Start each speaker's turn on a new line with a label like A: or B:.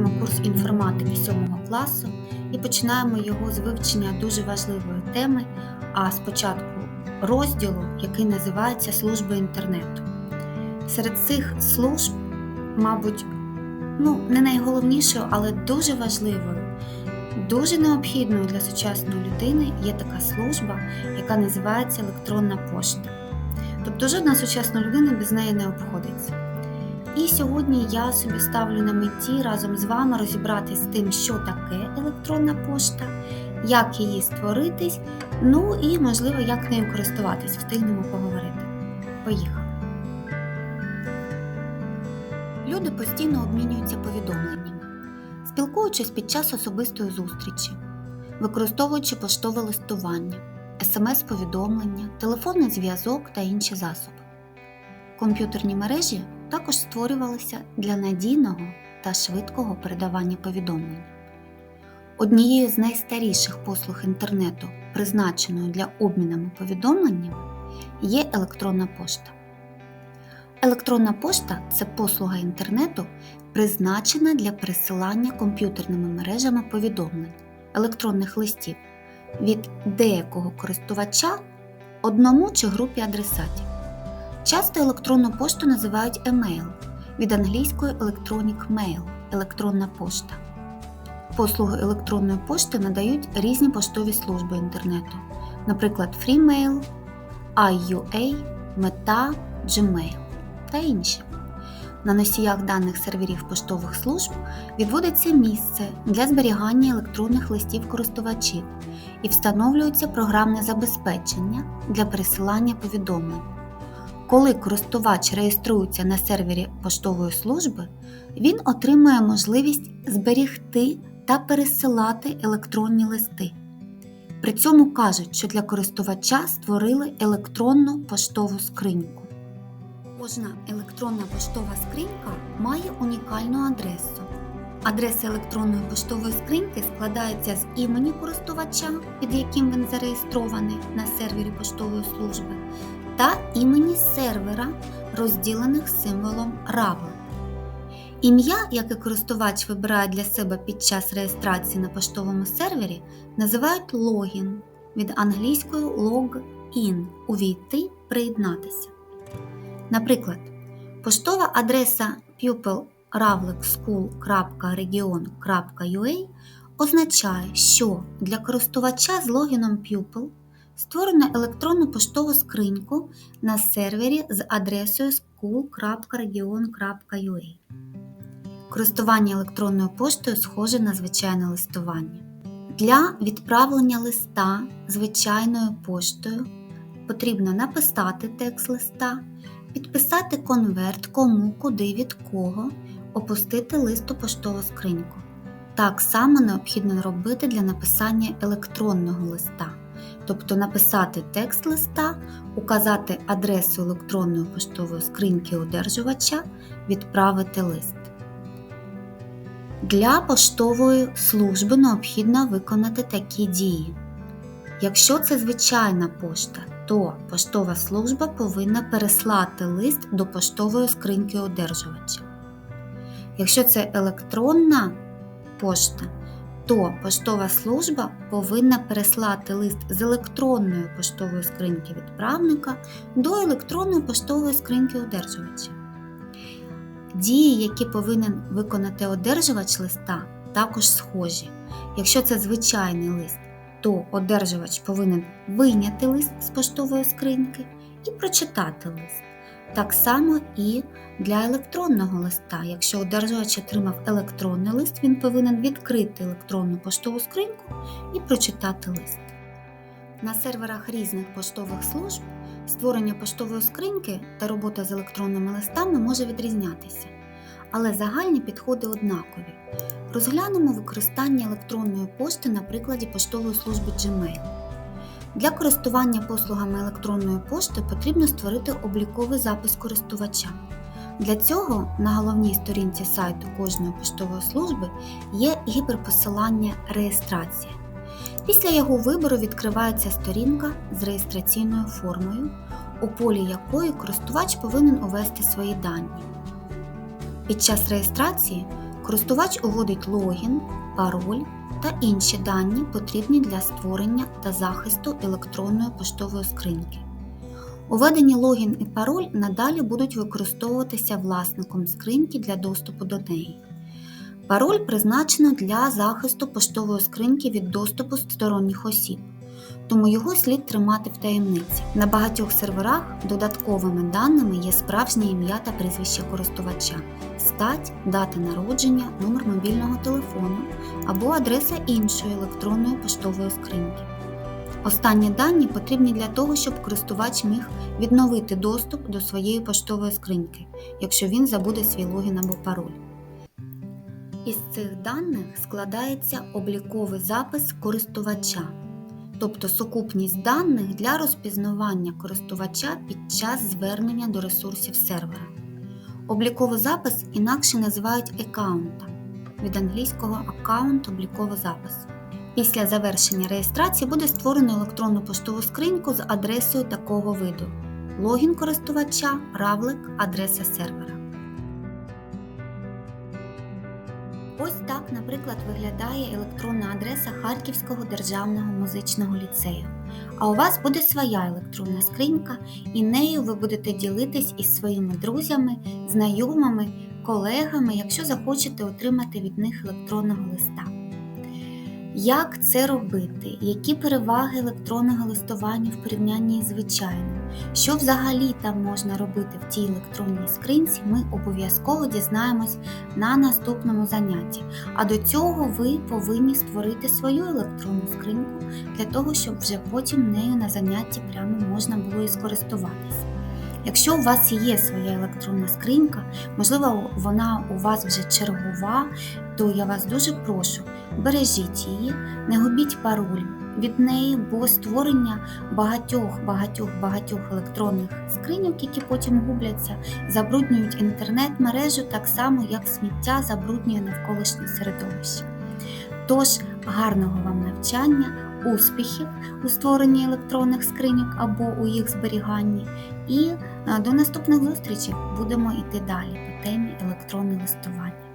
A: розпочинаємо курс інформатики 7 класу і починаємо його з вивчення дуже важливої теми, а спочатку розділу, який називається Служби інтернету. Серед цих служб, мабуть, ну, не найголовнішою, але дуже важливою, дуже необхідною для сучасної людини є така служба, яка називається електронна пошта. Тобто жодна сучасна людина без неї не обходиться. І сьогодні я собі ставлю на меті разом з вами розібратись з тим, що таке електронна пошта, як її створити, ну і, можливо, як нею користуватись, встигнемо поговорити. Поїхали. Люди постійно обмінюються повідомленнями, спілкуючись під час особистої зустрічі, використовуючи поштове листування, смс-повідомлення, телефонний зв'язок та інші засоби. Комп'ютерні мережі також створювалися для надійного та швидкого передавання повідомлень. Однією з найстаріших послуг інтернету, призначеною для обмінами повідомленнями, є електронна пошта. Електронна пошта це послуга інтернету, призначена для пересилання комп'ютерними мережами повідомлень, електронних листів від деякого користувача одному чи групі адресатів. Часто електронну пошту називають емейл від англійської electronic mail – електронна пошта. Послуги електронної пошти надають різні поштові служби інтернету, наприклад, Freemail, IUA, Meta, Gmail та інші. На носіях даних серверів поштових служб відводиться місце для зберігання електронних листів користувачів і встановлюється програмне забезпечення для пересилання повідомлень. Коли користувач реєструється на сервері поштової служби, він отримує можливість зберігти та пересилати електронні листи. При цьому кажуть, що для користувача створили електронну поштову скриньку. Кожна електронна поштова скринька має унікальну адресу. Адреса електронної поштової скриньки складається з імені користувача, під яким він зареєстрований на сервері поштової служби, та імені сервера, розділених символом равлик. Ім'я, яке користувач вибирає для себе під час реєстрації на поштовому сервері, називають логін від англійської login увійти, приєднатися. Наприклад, поштова адреса pupilravlikschool.region.ua означає, що для користувача з логіном Pupil створено електронну поштову скриньку на сервері з адресою school.region.ua. Користування електронною поштою схоже на звичайне листування. Для відправлення листа звичайною поштою потрібно написати текст листа, підписати конверт кому, куди, від кого, опустити лист у поштову скриньку. Так само необхідно робити для написання електронного листа, тобто написати текст листа, указати адресу електронної поштової скриньки одержувача, відправити лист. Для поштової служби необхідно виконати такі дії. Якщо це звичайна пошта, то поштова служба повинна переслати лист до поштової скриньки одержувача. Якщо це електронна пошта, то поштова служба повинна переслати лист з електронної поштової скриньки відправника до електронної поштової скриньки одержувача. Дії, які повинен виконати одержувач листа, також схожі. Якщо це звичайний лист, то одержувач повинен вийняти лист з поштової скриньки і прочитати лист. Так само і для електронного листа. Якщо одержувач отримав електронний лист, він повинен відкрити електронну поштову скриньку і прочитати лист. На серверах різних поштових служб створення поштової скриньки та робота з електронними листами може відрізнятися, але загальні підходи однакові. Розглянемо використання електронної пошти на прикладі поштової служби Gmail. Для користування послугами електронної пошти потрібно створити обліковий запис користувача. Для цього на головній сторінці сайту кожної поштової служби є гіперпосилання Реєстрація. Після його вибору відкривається сторінка з реєстраційною формою, у полі якої користувач повинен увести свої дані. Під час реєстрації Користувач уводить логін, пароль та інші дані, потрібні для створення та захисту електронної поштової скриньки. Уведені логін і пароль надалі будуть використовуватися власником скриньки для доступу до неї. Пароль призначено для захисту поштової скриньки від доступу сторонніх осіб, тому його слід тримати в таємниці. На багатьох серверах додатковими даними є справжнє ім'я та прізвище користувача, стать, дата народження, номер мобільного телефону або адреса іншої електронної поштової скриньки. Останні дані потрібні для того, щоб користувач міг відновити доступ до своєї поштової скриньки, якщо він забуде свій логін або пароль. Із цих даних складається обліковий запис користувача, тобто сукупність даних для розпізнавання користувача під час звернення до ресурсів сервера. Обліковий запис інакше називають аккаунтом від англійського аккаунт обліковий запис. Після завершення реєстрації буде створено електронну поштову скриньку з адресою такого виду: логін користувача, равлик, адреса сервера. Наприклад, виглядає електронна адреса Харківського державного музичного ліцею. А у вас буде своя електронна скринька, і нею ви будете ділитись із своїми друзями, знайомими, колегами, якщо захочете отримати від них електронного листа. Як це робити? Які переваги електронного листування в порівнянні з звичайним? Що взагалі там можна робити в тій електронній скринці, ми обов'язково дізнаємось на наступному занятті. А до цього ви повинні створити свою електронну скриньку для того, щоб вже потім нею на занятті прямо можна було і скористуватись. Якщо у вас є своя електронна скринька, можливо, вона у вас вже чергова, то я вас дуже прошу, бережіть її, не губіть пароль від неї, бо створення багатьох багатьох багатьох електронних скриньок, які потім губляться, забруднюють інтернет-мережу так само, як сміття забруднює навколишнє середовище. Тож гарного вам навчання, успіхів у створенні електронних скриньок або у їх зберіганні. І е, до наступних зустрічей будемо йти далі по темі електронне листування.